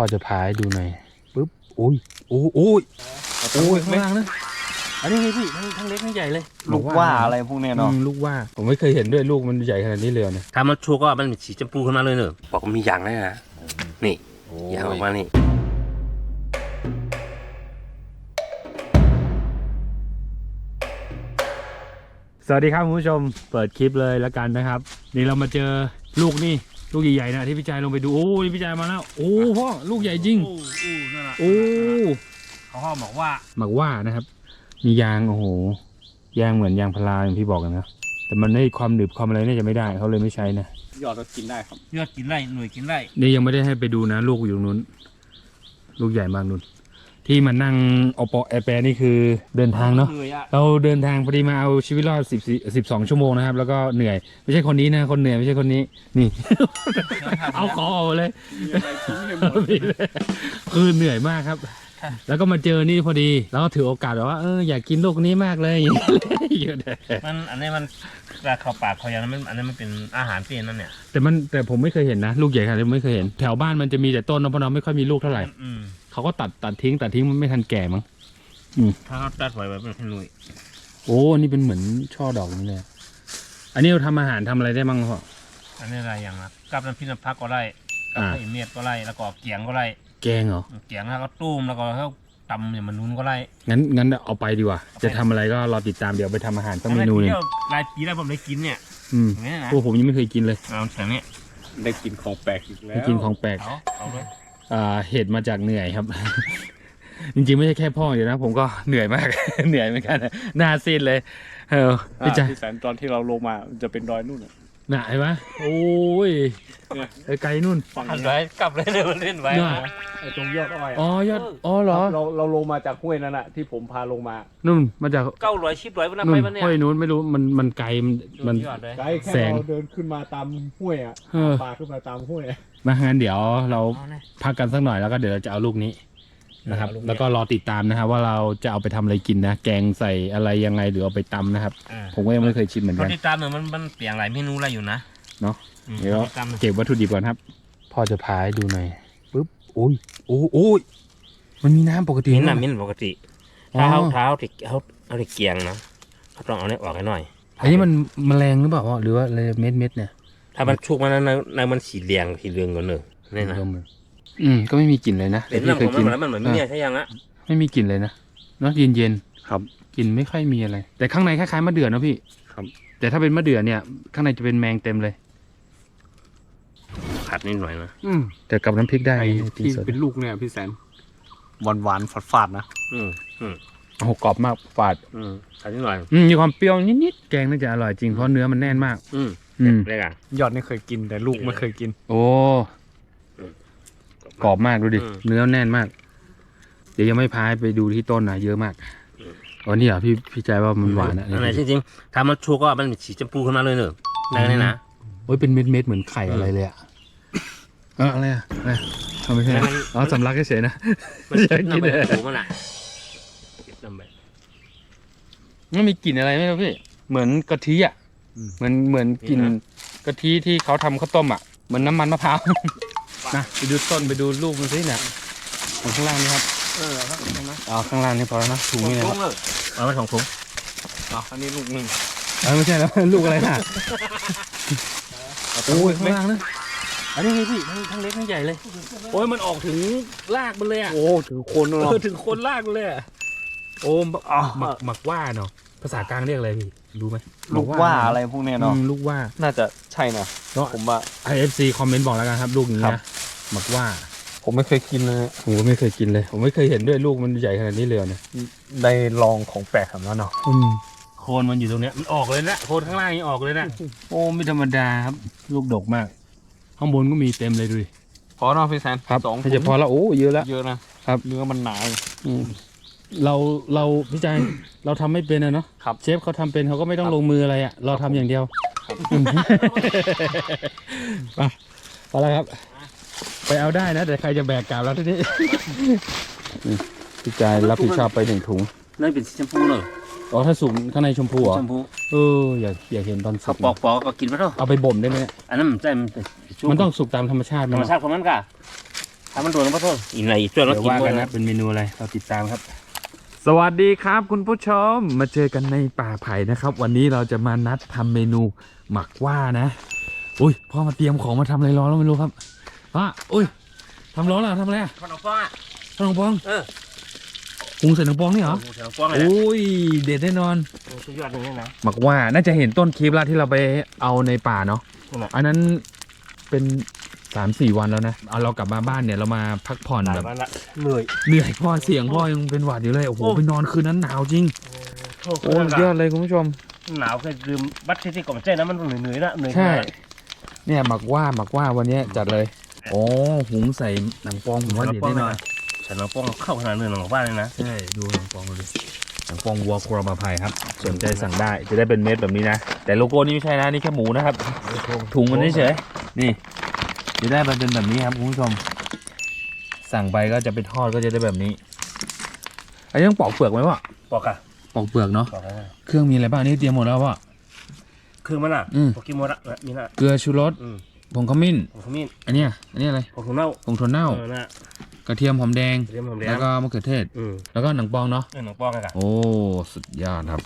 อจะพาให้ดูหน่อยปึ๊บโอ้ยโอ้ยโอ้ยโอ้ยข้างล่างนะอันนี้ไงพี่ทั้งทั้งเล็กทั้งใหญ่เลยลูกว่าอะไรพวกเนี้ยเนาะอืมลูกว่าผมไม่เคยเห็นด้วยลูกมันใหญ่ขนาดนี้เลยนะถ้ามันชัวร์ก็มันเป็นสีชมพูขึ้นมาเลยเนอะบอกว่ามียางได้นะนี่ยางออกมานี่สวัสดีครับคุณผู้ชมเปิดคลิปเลยแล้วกันนะครับ นี่เรามาเจอลูกนี่ ลูกใหญ่ๆนะที่พี่จายลงไปดูโอ้นี่พี่จายมาแล้วโอ้พ่อลูกใหญ่จริงอู้อู้นั่นน่ะโอ้เขาห้องบอกว่าหมักว่านะครับ มียางโอ้โหยางเหมือนยางพาราอย่างที่บอกกันนะแต่มันได้ความหนึบความอะไรน่าจะไม่ได้เขาเลยไม่ใช้นะยอดก็กินได้ครับยอดกินไร่หน่วยกินไร่นี่ยังไม่ได้ให้ไปดูนะ ลูกอยู่ตรงนู้น ลูกใหญ่มากนู้น ที่มันนั่งอปอแอร์แปรนี่คือเดินทางเนาะเหนื่อยอะเราเดินทางพอดีมาเอาชีวิตรอดสิบสิบสองชั่วโมงนะครับ แล้วก็เหนื่อย ไม่ใช่คนนี้นะคนเหนื่อยไม่ใช่คนนี้นี่ เอาขอเอาเลยมีอะไรทิ้งให้หมดคือเหนื่อยมากครับ แล้วก็มาเจอนี่พอดี แล้วก็ถือโอกาสแบบว่าเอออยากกินลูกนี้มากเลยอย่างนี้เลยอยู่เด้อมันอันนี้มันปลาเข้าปากเขาอย่างนั้นมันอันนี้มันเป็นอาหารเปลี่ยนนั่นเนี่ยแต่มันแต่ผมไม่เคยเห็นนะ ลูกใหญ่ขนาดนี้ไม่เคยเห็น แถวบ้านมันจะมีแต่ต้นนะเพราะเราไม่ค่อยมีลูกเท่าไหร่ อืม เขาก็ตัดตัดทิ้งตัดทิ้งมันไม่ทันแก่มั้งถ้าเขาตัดไว้ไว้เป็นหน่วยโอ้อันนี่เป็นเหมือนช่อดอกนี่เลย อันนี้เราทำอาหารทำอะไรได้บ้างพ่อ อันนี้อะไรอย่างนะกับน้ำพริกน้ำพักก็ไล่กับอ่า ไอ้เมียดก็ไล่แล้วก็เกียงก็ไล่แกงเหรอ เกียงแล้วก็ตุ้มแล้วก็เขาตำอย่างมันนุ้นก็ไล่งั้นงั้นเอาไปดีกว่า จะทำอะไรก็รอติดตามเดี๋ยวไปทำอาหารสักเมนูหนึงลายปีแล้วผมได้กินเนี่ยอืมอย่างนี้นะพวกผมยังไม่เคยกินเลยเอาแข็งเนี่ยได้กินของแปลกอีกแล้วไม่กินของแปลก เอาเอาเลยอ่า เหตุมาจากเหนื่อยครับ จริงๆไม่ใช่แค่พ่ออยู่นะ ผมก็เหนื่อยมาก เหนื่อยเหมือนกันหน้าซีดเลย เอออ่าพี่จ๋าพี่แสนตอนที่เราลงมามันจะเป็นดอยนู่นอะห นาเห็นปะโอ้ยเนี่ยเออไกลนู่นฝั่งหันนี้ไว้กลับเลยเดี๋ยวมันเล่นไว้เนี่ยไอ้ตรงยอดอ้อยอ๋อยอดอ๋อเหรอ เราเราลงมาจากห้วยนั่นน่ะที่ผมพาลงมานู่นมาจากเก้าร้อยชิบร้อยวันนั้นนู่ไปนวันเนี่ยห้วยนู้นไม่รู้มันมันไกลมันมัน ยอดเลย ไกลแค่แสง เราเดินขึ้นมาตามห้วยอะเออปลาขึ้นมาตามห้วยอะมางั้นเดี๋ยวเราเอาเลยพักกันสักหน่อยแล้วก็เดี๋ยวเราจะเอาลูกนี้ นะครับ เอาลูกนี้แล้วก็รอติดตามนะครับ ว่าเราจะเอาไปทำอะไรกินนะ แกงใส่อะไรยังไงหรือเอาไปตำนะครับ อ่าผมก็ยังไม่เคยชิมเหมือนรกัสนติดตามเนี่ยมันมันเปลี่ยนหลายเมนูอะไรอยู่นะเนอะอืมเดี๋ยวรสติดตามเนี่ยเก็บวัตถุดิบก่อนครับ พ่อจะพาให้ดูหน่อยปึ๊บโอ้ยโอ้โอ้ยมันมีน้ำปกติมิ้นท์นะน่ะมิ้นท์ปกติอ๋อถ้าเขาเท้าติเขาเอาติเกียงนะเขาต้องเอาเนี่ยออกให้หน่อย อันนี้มันแมลงหรือเปล่าพ่อหรือว่าอะไรเม็ดเม็ดๆเนี่ยถ้ามันชุกมันในในมันสีเหลืองสีเหลืองกว่าเนอะนี่นะดมเลย อืมก็ไม่มีกลิ่นเลยนะเห็นที่น้ำเคขยองกินมันเหมือนมันเหมือนเนี่ยใช่ยังอะไม่มีกลิ่นเลยนะเนาะเย็นเย็นครับๆกลิ่นไม่ค่อยมีอะไร แต่ข้างในคล้ายๆมะเดื่อนะพี่ครับ แต่ถ้าเป็นมะเดื่อเนี่ย ข้างในจะเป็นแมงเต็มเลยขัดนิดหน่อยนะอืมแต่กับน้ำพริกได้ไอ้กินที่สดเป็นลูกเนี่ยพี่แสนหวานหวานๆฝาดฝาดๆนะอืมอืมโอ้โหกรอบมากฝาด อืมขัดนิดหน่อยอืมมีความเปรี้ยวนิดๆแกงน่าจะอร่อยจริงเพราะเนื้อมันแน่นมาก อืมอืมเรียกอะยอดนี่เคยกินแต่ลูกไม่เคยกิน โอ้ กรอบมากดูดิ อืม เนื้อแน่นมาก เดี๋ยวยังไม่พายไปดูที่ต้นนะเยอะมากอืมอ๋อนี่เหรอพี่พี่ใจว่ามันหวานนะอันไหนจริงๆถ้ามันชุกก็มันเป็นสีชมพูขึ้นมาเลยเนอะได้เลยนะโอ้ยเป็นเม็ดเม็ดๆเหมือนไข่อืมอะไรเลยอะเอออะไรอะอะไรเอาไม่ใช่แล้วมันอ๋อสำลักเฉยๆนะ มันอยากกิน้ำนไปเลยถูมันอะเก็บน้ำไป มันมีกลิ่นอะไรไหมครับพี่ เหมือนกะทิอะ อืม เหมือนเหมือนกลิ่นกะทิที่เขาทำข้าวต้มอะ เหมือนน้ำมันมะพร้าว นะไปดูต้นไปดูลูกมันสิเนี่ยข้างล่างนี่ครับเออครับนะอ๋อข้างล่างนี่พอแล้วนะถุงนี่นะครับเอาไปสองถุงอ๋ออันนี้ลูกหนึ่งเออไม่ใช่แล้ว ลูกอะไรน่ะโอ้ยข้างล่างนะอันนี้ไงพี่ทั้งทั้งเล็กทั้งใหญ่เลย โอ้ยมันออกถึงรากมันเลยอะโอ้ถือคนเอเนาะอถึงคนรากมันเลยอะโอ้หมักอ๋อหมักหมักว่าเนาะภาษากลางเรียกอะไรพี่ รู้ไหมลูกว่าอะไรพวกเนี้ยอืเนาะมลูกว่าน่าจะใช่นะเนาะผมว่า IFC คอมเมนต์บอกแล้วกันครับลูกนี้ครันะบหมักว่า ผมไม่เคยกินเลยผมก็ไม่เคยกินเลย ผมไม่เคยเห็นด้วยลูกมันใหญ่ขนาดนี้เลยเนี่ยได้ลองของแปลกแบบนั้นเนาะอืมโคนมันอยู่ตรงเนี้ยมันออกเลยนะโคนข้างล่างนี่ออกเลยนะโอ้ไม่ธรรมดาครับ ลูกดกมาก ข้างบนก็มีเต็มเลยดูดิพอเนาะพี่แซนครับสองถ้าจะพอแล้วโอ้เยอะแล้วเยอะนะครับเนื้อมันหนาอืม เราเราพี่จายเราทำไม่เป็นอะเนาะครับ เชฟเขาทำเป็นเขาก็ไม่ต้องลงมืออะไรอะเราทำอย่างเดียวครับอืมไปพอแล้วครับ ไปเอาได้นะแต่ใครจะแบกกลับแล้วทีนี้อืมพี่จายรับผิดชอบไปหนึ่งถุงนั่นเป็นสีชมพูเลยอ๋อถ้าสุกข้างในชมพูเหรอชมพูเอออยากอยากเห็นตอนสุเขากปอกปอกก็กินไปเถอะเอาไปบ่มได้ไหมเนี่ยอันนั้นมันใจมันเป็นชุบมันต้องสุกตามธรรมชาติธไหรรมมชาติของมันกะถ้ามันโดนก็ต้องอีกไหนอีกส่วนเราเดี๋ยวกินว่าหมกัดนนะนะเป็นเมนูอะไรเราติดตามครับ สวัสดีครับคุณผู้ชมมาเจอกันในป่าไผ่นะครับ วันนี้เราจะมานัดทำเมนูหมักว่านะอุ้ยพ่อมาเตรียมของมาทำอะไรรอแล้วไม่รู้ครับพ่ออุ้ยทำร้อนเหรอทำอะไรอะขนมป้องอะขนมปองเออปรุงใส่ขนมปองนี่เหรอขนมป้องเลยนะอุ้ยเด็ดแน่นอนสุดยอดเลยนะหมักว่าน่าจะเห็นต้นคลิปละที่เราไปเอาในป่าเนาะนั่นแหละอันนั้นเป็น สามสี่วันแล้วนะเอาเรากลับมาบ้านเนี่ยเรามาพักผ่อนหลาแบยบวันละเหนื่อยเหนื่อยพ่อเสียงพ่อยังเป็นหวัดอยู่เลยโอ้โหโอ้ไปนอนคืนนั้นหนาวจริงโอ้โอ้สุดยอดเลยคุณผู้ชม หนาวเคยลืมบัตรที่ก่อนเจ้นะมันเหนื่อยๆนะเหนื่อยใช่เนี่ยหมักว่าหมักว่าวันเนี้ยจัดเลยโอ้หุงใส่หนังปองผมว่าเด็ดแน่นอนขนมป้องเข้าขนาดเนื้อหนังบ้านเลยนะ ใช่ดูหนังปองดูดิหนังปองวัวครัวมาภัยครับสนใจสั่งได้จะได้เป็นเม็ดแบบนี้นะแต่โลโก้นี่ไม่ใช่นะนี่แค่หมูนะครับถุงมันเฉยๆนี่ จะได้มันเป็นแบบนี้ครับคุณผู้ชม สั่งไปก็จะไปทอดก็จะได้แบบนี้อันนี้ต้องปอกเปลือกไหมวะปอกอะปอกเปลือกเนาะปอกอะเครื่องมีอะไรบ้างอันนี่เตรียมหมดแล้ววะ คือมันอะอืมปอกกินหมดละนี่นะเกลือชูรสอืมผงขมิ้น ผมขมิ้นอันเนี้ยอันนี้อะไรผมถั่วเน่าผงถั่วเน่า เออนะกระเทียมหอมแดง เรียมผมเรียแล้วมก็มะเขือเทศ อืมแล้วก็หนังปองเนาะ เออหนังป้องกันอะโอ้ สุดยอดครับ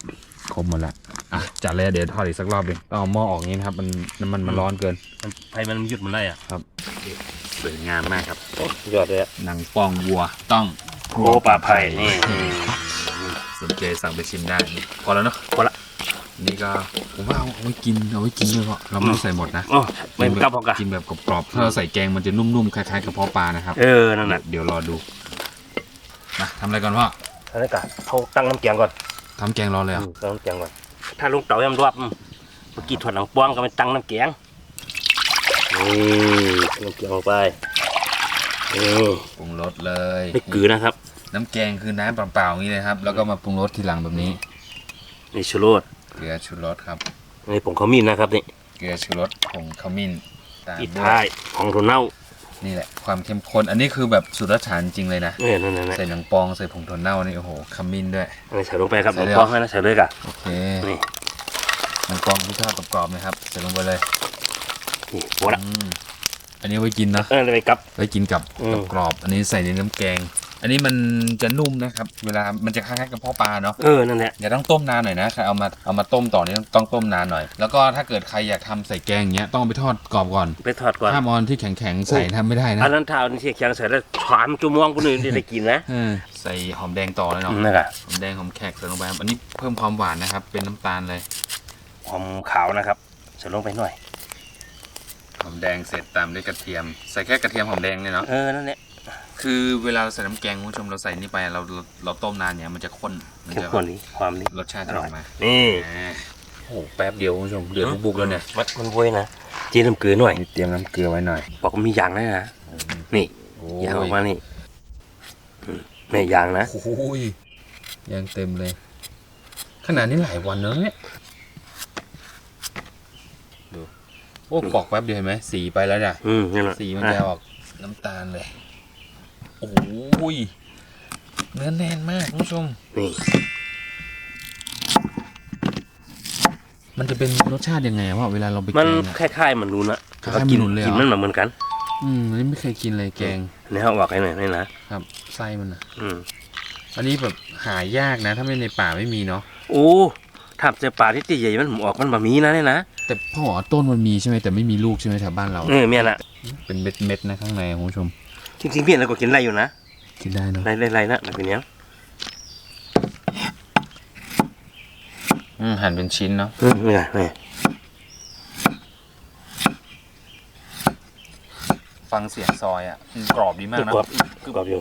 ครบหมดละอะจัดเลยเดี๋ยวทอดอีกสักรอบหนึงเอาหม้อออกนี้นะครับมันน้ำมันมันร้อนเกินมันไฟมันหยุดมันได้อะสวยงามมากครับยอดเลยอะหนังปองวัวต้องโอ้ป่าไผ่นี่สนใจสั่งไปชิมได้นี่พอแล้วเนาะพอละนี่ก็ผมว่าเอาเอาไว้กินเอาไว้กินเลยเพราะเราไม่ต้องใส่หมดนะโอ้ไม่กลับพอกะกินแบบกรอบๆถ้าเราใส่แกงมันจะนุ่มๆคล้ายๆกระเพาะปลานะครับเออนั่นน่ะเดี๋ยวรอดูมาทำอะไรก่อนพ่ออันนั้นกะเขาตั้งน้ำแกงก่อน ทำแกงรอเลยเหรอือะมตั้งน้ำแกงก่อนถ้าลุงเต๋ายำรวบอืมเมื่อกี้ถั่วหนังป้องก็ไปตั้งน้ำแกงนี่น้ำแกงลงไปนี่ปรุงรสเลยไม่กือนะครับ น้ำแกงคือน้ำเปล่าๆอย่างนี้เลยครับ แล้วก็มาปรุงรสทีหลังแบบนี้ นี่ชูรสเกลือชูรสครับ นี่ผงขมิ้นนะครับนี่เกลือชูรสผงขมิ้นตามอีด้วยท้ายของถั่วเน่า นี่แหละความเข้มข้นอันนี้คือแบบสูตรฐานจริงเลยนะเออนั่นนั่นนั่นใส่หนังปองใส่ผงถั่วเน่านี่โอ้โหขมิ้นด้วยอันนี้ใส่ลงไปครับใส่หนังเลยป้องเหรอให้นะใส่เลยกะโอเคนี่หนังปองที่ทอดกรอบๆนะครับใส่ลงไปเลยนี่โอ้ละอืมอันนี้ไว้กินนะเออเลยกับไว้กินกับอืมกับกรอบอันนี้ใส่ในน้ำแกง อันนี้มันจะนุ่มนะครับ เวลามันจะคล้ายๆกับพ่อปลาเนาะเออนั่นแหละอย่าต้องต้มนานหน่อยนะใครเอามาเอามาต้มต่อนี่ต้องต้มนานหน่อย แล้วก็ถ้าเกิดใครอยากทำใส่แกงอย่างเงี้ยต้องเอาไปทอดกรอบก่อนไปทอดก่อนห้ามเออนที่แข็งๆใส่ทำไม่ได้นะอันนั้นถ้าเอาที่เคียงใส่แล้วฉามจุ่มวงคนอื่นได้กินนะเออใส่หอมแดงต่อเลยเนาะนั่นแหละหอมแดงหอมแขกใส่ลงไปครับอันนี้เพิ่มความหวานนะครับ เป็นน้ำตาลเลยหอมขาวนะครับใส่ลงไปหน่อยหอมแดงเสร็จตามด้วยกระเทียม ใส่แค่กระเทียมหอมแดงเนี่ยเนาะเออนั่นแหละ คือเวลาเราใส่น้ำแกงคุณผู้ชมเราใส่นี่ไปเราเราเราต้มนานเนี่ยมันจะข้นมันเข้มจะข้นนี้ความนี้รสชาติจะออกมานี่อ่าโอ้โหแป๊บเดียวคุณผู้ชมเดือดบุกๆแล้วเนี่ยมันมันบวยนะจีน้ำเกลือหน่อยนี่เตรียมน้ำเกลือไว้หน่อยบอกว่ามียางนะนะนี่โอ้ยางออกมานี่อืมนี่ยางนะโอ้ยยังเต็มเลย ขนาดนี้หลายวันเนอะเนี่ยดูโอ้ปอกแป๊บเดียวเห็นไหมสีไปแล้วจ้ะอืมนี่แหละสีมันจะออกน้ำตาลเลย โอ้ยเนื้อแน่นมากคุณผู้ชม นี่มันจะเป็นรสชาติยังไงอะว่าเวลาเราไปมันแกงอะคล้ายๆมันนูนอะคล้ายๆมันนูนเลยเหรอกินมันเหมือนกัน อืมอันนี้ไม่เคยกินเลยแกงอันนี่เขาบอกให้หน่อยนี่นะครับไส้มันอะอืมอันนี้แบบหายากนะ ถ้าไม่ในป่าไม่มีเนาะโอ้ถ้าเจอปลาที่ตีใหญ่มันผมออกมันบะมีนะเนี่ยนะแต่พ่อบอกว่าต้นมันมีใช่ไหมแต่ไม่มีลูกใช่ไหมแถวบ้านเรา เออเมียน่ะเป็นเม็ดเม็ดๆนะข้างในคุณผู้ชม จริงๆเมียเราก็กินไรอยู่นะกินได้เนาะไรไรไรนะแบบนี้อืมหั่นเป็นชิ้นเนาะอืมนี่ไงนี่ฟังเสียงซอยอะมันกรอบดีมากนะกรอบกรอบอยู่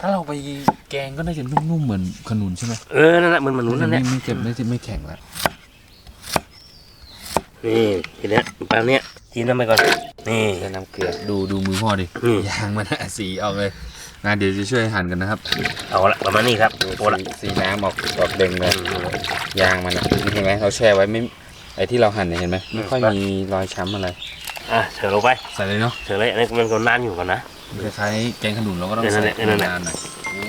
ถ้าเราไปแกงก็น่าจะนุ่มๆเหมือนขนุนใช่ไหมเออนั่นแหละมันมันนู้นนั่นแหไม่ละไม่เจ็บไม่เจ็บไม่แข็งละนี่ทีเนี้ยปลาเนี้ยจีนน้ำไปก่อน นี่ใส่น้ำเกลือ ดูดูมือพ่อดิอืม ยางมันอะสีออกเลยนะเดี๋ยวจะช่วยหั่นกันนะครับเอาละประมาณนี้ครับโอ้ละสีสีน้ำออกออกเด้งเลยยางมันอะนี่เห็นไหมเราแช่ไว้ไม่ไอที่เราหั่นเนี่ยเห็นไหมไม่ค่อยมีรอยช้ำอะไรอะเฉลงไปใส่เลยเนาะเฉลยอันนี้มันก็นานอยู่ก่อนนะ คล้ายๆแกงขนุนเราก็ต้องเออนั่ใส่นแหละเออนั่นแหละ นานหน่อยโอ้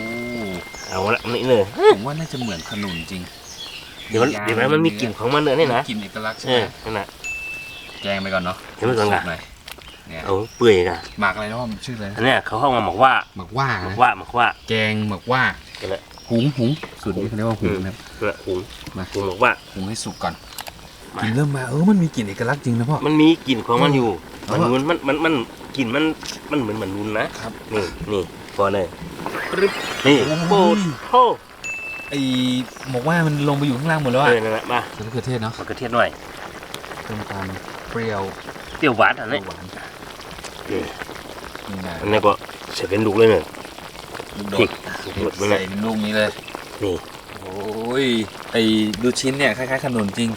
เอาละนี่เลยผมว่าน่าจะเหมือนขนุนจริงเดี๋ยวมันเดี๋ยวมันมีกลิ่นของมันเนื้อนี่นะกลิ่นเอกลักษณ์ใช่เอไหมอนั่นแหละแกงไปก่อนเนาะแกงไปก่อนค่ะหน่อย เนี่ยเอาเปื่อยนะหมักอะไรนะพ่อชื่ออะไรอันเนี้ยเขาเข้ามาบอกว่าหมักว่าบอนะกว่าบอกว่าแกงหมักว่ากันแหละหุงหุงสูตรนี้เขาเรียกว่าหุงนะครับเพื่อหุงมาหุงบอกว่า หุงให้สุกก่อนมากลินเริ่มมาเออมันมีกลิ่นเอกลักษณ์จริงนะพ่อ มันมีกลิ่นของมันอยู่เออมันนุนมันมันมันกลิ่นมันมันเหมือนเหมือนนุนนะครับ นี่นี่พอเลยนี่โอ้โอ้ยโหไอหมกว่ามันลงไปอยู่ข้างล่างหมดแล้วเออะอนั่นแหละมาใส่มะเขือเทศเนาะมะเขือเทศหน่อยเพิ่มความเปรี้ยวเปรี้ยวหวานอันนี้หวาน นี่นี่นะอันนี้ก็เสร็จเป็นลูกเลยเนี่ยโดพริดกโดดไปเลยใส่เป็นลูกนี้เลยนี่โอ้ยไอดูชิ้นเนี่ยคล้ายๆขนุนจริง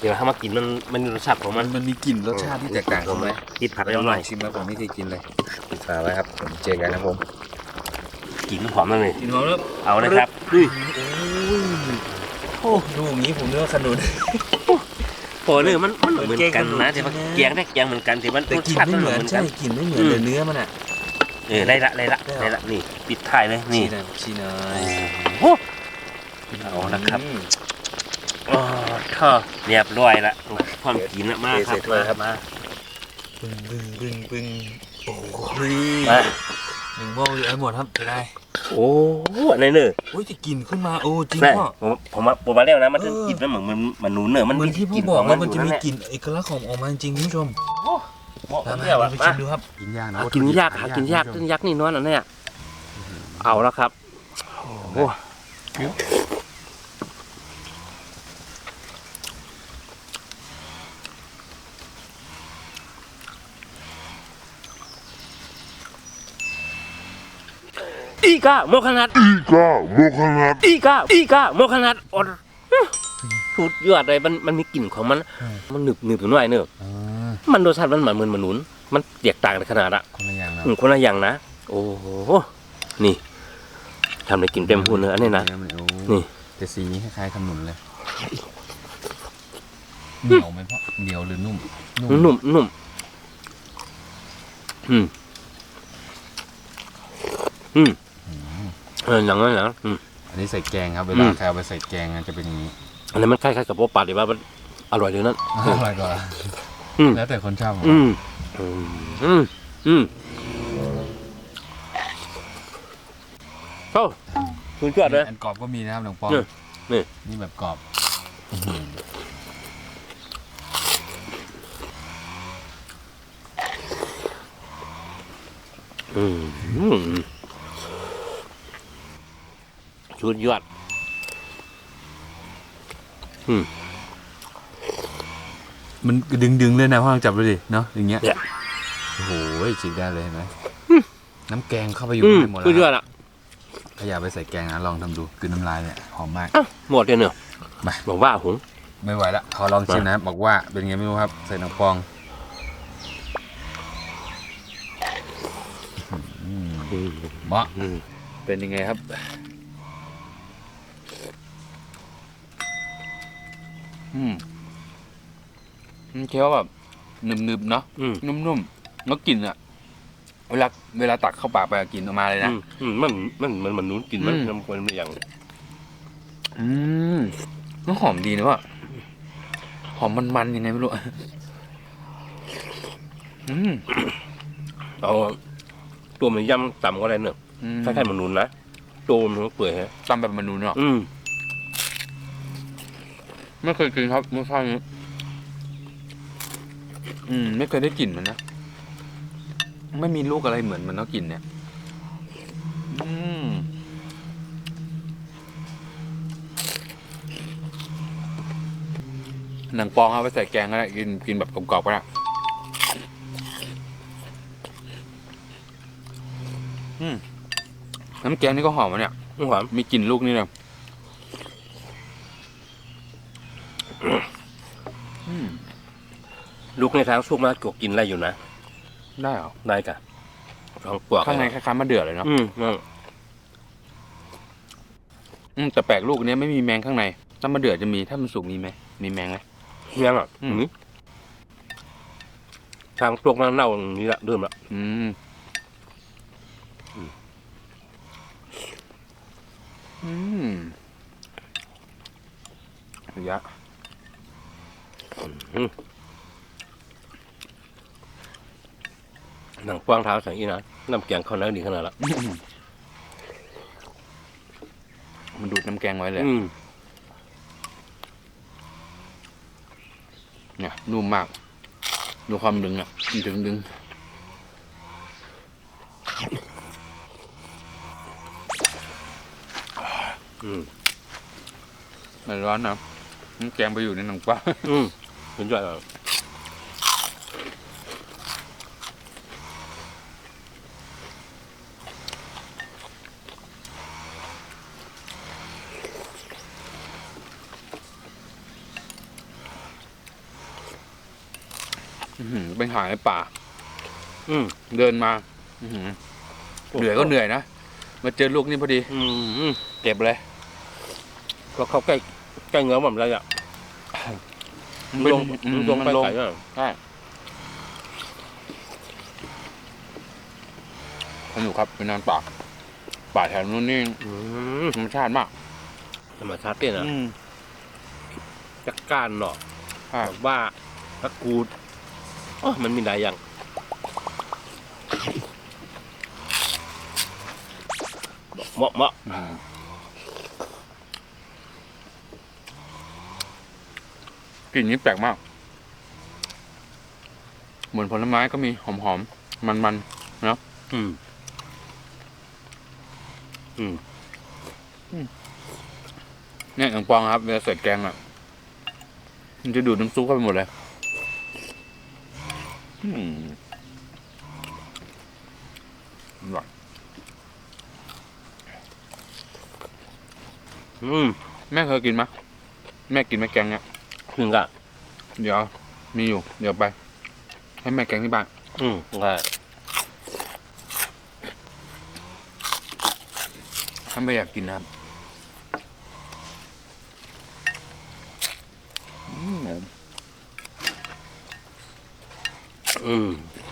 เดี๋ยวถ้ามากินมันมันมีรสชาติของมัมันนมันมีกลิ่นรสชาติที่แตกต่างกันไหมติดผัดเดี๋แล้ยววลหอน่องยชิมแล้วผมไม่เคยกินเลยปิดฝาไว้ครับผมเจอกันนะผมกลิ่นหอมนั่นเลยกินหอมแล้วเอาเลยครับดุยโอ้ดูอย่างนี้ผมนึกว่าขนุน โอ้เนี่ยมันมันเหมือนกันนะแกงขนุนแต่ว่าจริงนะแกงได้แกงเหมือนกันแต่มันแต่รสกลิ่นชาติไม่มันเหมือนเหมือนกัใช่น กลิ่นไม่เหมือนอืม แต่เนื้อมันอะ เออได้ละได้ละได้เหรอได้ละนี่ปิดท้ายเลยนี่ชีนะชีเนยโอ้โหเอาละครับอืมอ๋อท่อเรียบร้อยละความกินละมากคเสร็รับจแล้วครับมาปึ้งปึ้งปึ้งปึ้งโอ้ยมาหนึ่งหม้ออยู่ไอ้หมดครับจะได้ โอ้โหอันนี้เนอะโอ้ยจะกลิ่นขึ้นมาโอ้จริงแม่พ่อผมผมมาผมมาแล้วนะมันจะเออกินมันเหมือนมันมันหนูเนอะมันเหมือนที่พ่อบอกขงว่ามันจะมีอยู่กลิ่นเอกลักษณ์ของออกมาจริงๆคุณผู้ชมเหมาะมากับมาเที่ยวอะไปมาชิมดูครับกินยากนะหากินยากหากินยากต้นยักษ์นี่นอนอันเนี้ยเอาแล้วครับโอ้ อีกาโมขนาด Ika, Mokanat, อีกาอีกาโมขนาดอดสุดยอดเลยมันมันมีกลิ่นของมัน มันหนึบหนึบหน่อยเนอะอ่ามันรสชาติมันเหมือนเหมือนมนุนมันแตกต่างกันขนาดอะคนละอย่างนะอืมคนละอย่างนะ โอ้โหนี่ทำได้กินเต็มหุ่นเลยอันนี้นะมัโอ้นี่แต่สีนี้คล้ายๆขนุนเลยเหนียวไหมพ่อเหนียวหรือนุ่ม นุ่มนุ่มอืมอืม เอออย่างนั้นนะอืม อันนี้ใส่แกงครับเวอืลามใครเอาไปใส่แกงอะจะเป็นอย่างนี้อันนี้มันคล้ายๆกับโป๊ปปลาหรือว่ามันอร่อยเลยนั่นอร่อยกว่าอืม แล้วแต่คนชอบอืมอืมอืมอืมเข้าคุณจวดเลย อันกรอบก็มีนะครับหลวงปองเนี่ยนี่ นี่แบบกรอบอืมอืม สุดยอดมันดึงดึงๆเลยนะพ่อลองจับดูดิเนาะอย่างเงี้ยเนี่ย โอ้โหฉีกได้เลยเห็นไหมน้ำแกงเข้าไปอยู่อืมในหมดสุดยแล้อวดอะถ้าอยากไปใส่แกงนะลองทำดูคือน้ำลายเนี่ยหอมมากอะหมดเลยเนอะมา บอกว่าหุงไม่ไหวละขอลองชิมนะครับบอกว่าเป็นไงไม่รู้ครับ ใส่น้ำปองเหมาะอืม เป็นยังไงครับ อืมมันเคี้ยวแบบหนึบๆเนาะอืมนุ่มๆแล้วกลิ่นอะเวลาเวลาตักเข้าปากไปอะกลิ่นออกมาเลยนะ อืมอืมมันมันมันมันนุ่นกินมันอืมน้ำคนมันอย่างอืมมันหอมดีนะว่ะหอมมันๆยังไงไม่รู้อืมเอาตัวมันย่ำต่ำก็ได้เนอะอืมคล้ายๆมันนุ่นนะตัวมันเปื่อยฮะตำแบบมนูนเนาะอืม ไม่เคยกินครับรสชาตินี้ อืม ไม่เคยได้กลิ่นมันนะ ไม่มีลูกอะไรเหมือนมันเนาะกลิ่นเนี่ย อืมหนังปองเอาไปใส่แกงก็ได้กินกินแบบกรอบๆก็ได้อืมน้ำแกงนี่ก็หอมอะเนี่ยหวานมีกลิ่นลูกนี่เลยอืม ลูกในทางสุกมากกกินอะไรอยู่นะได้เหรอได้กะลองปลวกข้างในคล้ายๆมะเดื่อเลยเนาะอืมนั่นอืมแต่แปลกลูกเนี้ยไม่มีแมงข้างในถ้ามะเดื่อจะมีถ้ามันสุกมีไหมมีแมงไหมยังอะอืมนี่ทางพวกนั้นเน่าอย่างนี้ละเริ่มละอืมอืมระยะอืม หนังกว้างเท้าใส่อีนะน้ำแกงเขาแล้วดีขนาดละมันดูดน้ำแกงไว้เลย อืมเนี่ยนุ่มมาก ดูความดึงอะดึงดึงอืมมันร้อนนะน้ำแกงไปอยู่ในหนังปลาอืมเป็นด้วยอื้อหือ ไปหาในป่า อืมเดินมาอื้อหือเหนื่อยก็เหนื่อยนะ มาเจอลูกนี่พอดี อืมอืมเก็บเลยก็เขาใกล้ใกล้เงื้อผมแล้วอะมันลงอืมลงมันไปลงไก่อะใช่สนุกครับเป็นนอนป่าป่าแถวนู้นนี่อืมธรรมชาติมากธรรมชาติเนี่ยนะอืมจักก้านเนาะใช่แบบว่าตะกรูดอ๋อ มันมีหลายอย่างเหมาะเหมาะอืมกลิ่นนี้แปลกมาก เหมือนผลไม้ก็มีหอมๆมันๆอืม อืมเนี่ยอย่างปองครับเวลาใส่แกงอะ มันจะดูดน้ำซุปเข้าไปหมดเลย อืมอร่อยอืมแม่เคยกินไหมยแม่กินไหมแกงเนี่ยหนึ่งอะเดี๋ยว มีอยู่ เดี๋ยวไป ให้แม่แกงที่บ้านอืมใช่ถ้าไม่อยากกินนะครับ อืมอืม